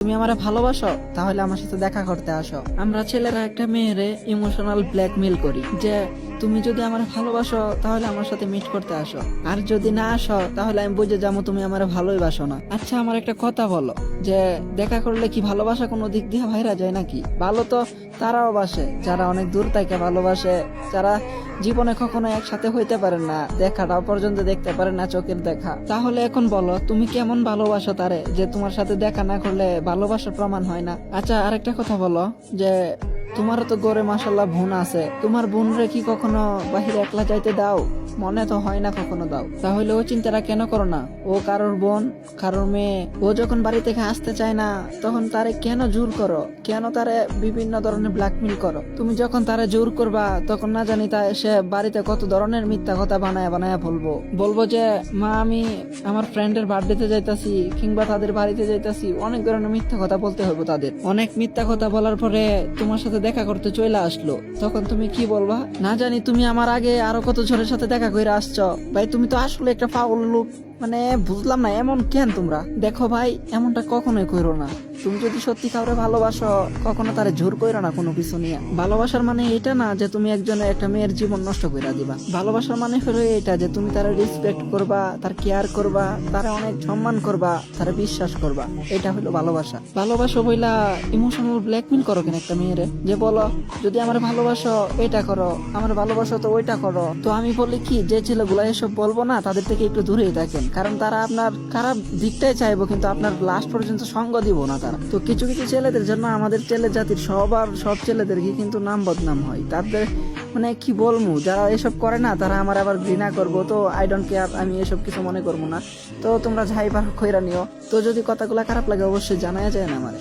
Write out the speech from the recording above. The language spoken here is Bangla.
তুমি আমার ভালোবাসো, তাহলে আমার সাথে দেখা করতে আসো। আমরা ছেলেরা একটা মেয়েরে ইমোশনাল ব্ল্যাকমেল করি যে তুমি যদি আমার ভালোবাসো, তাহলে আমার সাথে মিট করতে আসো। আর যদি না আসো, তাহলে আমি বুঝে যাব তুমি আমার ভালোই বাসো না। আচ্ছা আমার একটা কথা বলো, যে দেখা করলে কি ভালোবাসা কোনো দিক দিয়ে ভাইরা যায় নাকি? ভালো তো তারাও বাসে, যারা অনেক দূর থেকে ভালোবাসে, যারা জীবনে কখনো একসাথে হইতে পারে না, দেখাটাও পর্যন্ত দেখতে পারে না চোখের দেখা। তাহলে এখন বলো, তুমি কেমন ভালোবাসো তারে, যে তোমার সাথে দেখা না করলে ভালোবাসার প্রমাণ হয় না? আচ্ছা আরেকটা কথা বলো, যে তোমারও তো গড়ে মাসাল্লাহ বোন আছে। তোমার বোন রে কি কখনো বাহিরে একলা যাইতে দাও? মনে তো হয় না কখনো দাও। তাহলে ও চিন্তাটা কেন করো না? ও কারোর বোন, কারোর মেয়ে। ও যখন বাড়ি থেকে আসতে চায় না, তখন তারে কেন জোর করো? কেন তারে বিভিন্ন ধরনের ব্ল্যাকমেল করো? তুমি যখন তারে জোর করবা, তখন না জানি তা সে বাড়িতে কত ধরনের মিথ্যা কথা বানায় বানায় বলব। বলব যে, মা, আমি আমার ফ্রেন্ডের বার্থডেতে যাইতাছি, কিংবা তাদের বাড়িতে যাইতাছি, অনেক ধরনের মিথ্যা কথা বলতে হবে তাদের। অনেক মিথ্যা কথা বলার পরে তোমার সাথে দেখা করতে চলে আসলো। তখন তুমি কি বলবা? না জানি তুমি আমার আগে আরও কত ঝড়ের সাথে দেখা করে আসছো? ভাই, তুমি তো আসলে একটা পাগল লোক। মানে বুঝলাম না, এমন কেন তোমরা? দেখো ভাই, এমনটা কখনোই করো না। তুমি যদি সত্যি কাউরে ভালোবাসো, কখনো তারে জোর করো না কোনো কিছু নিয়ে। ভালোবাসার মানে এটা না যে তুমি একজনের একটা মেয়ের জীবন নষ্ট করে দিবা। ভালোবাসার মানে হলো এটা যে তুমি তারা রেসপেক্ট করবা, তার কেয়ার করবা, তারা অনেক সম্মান করবা, তারা বিশ্বাস করবা। এটা হলো ভালোবাসা। ভালোবাসো বইলা ইমোশনাল ব্ল্যাকমেল করো কেন একটা মেয়েরে? যে বলো, যদি আমার ভালোবাসো, এটা করো। আমার ভালোবাসো তো ওইটা করো। তো আমি বলি কি, যে ছেলেগুলো এসব বলব না, তাদের থেকে একটু দূরেই থাকেন। কারণ তারা আপনার খারাপ দিকটাই চাইব, কিন্তু আপনার লাস্ট পর্যন্ত সঙ্গ দিব না তারা। তো কিছু কিছু ছেলেদের জন্য আমাদের ছেলে জাতির সবার, সব ছেলেদেরকে কিন্তু নাম বদনাম হয়। তাদের মানে কি বলব, যারা এসব করে না, তারা আমার আবার ঘৃণা করব। তো আই ডোন্ট কেয়ার আমি এসব কিছু মনে করব না। তো তোমরা যাই পার খৈরা নিও। তো যদি কথাগুলো খারাপ লাগে, অবশ্যই জানাই যায় না আমার।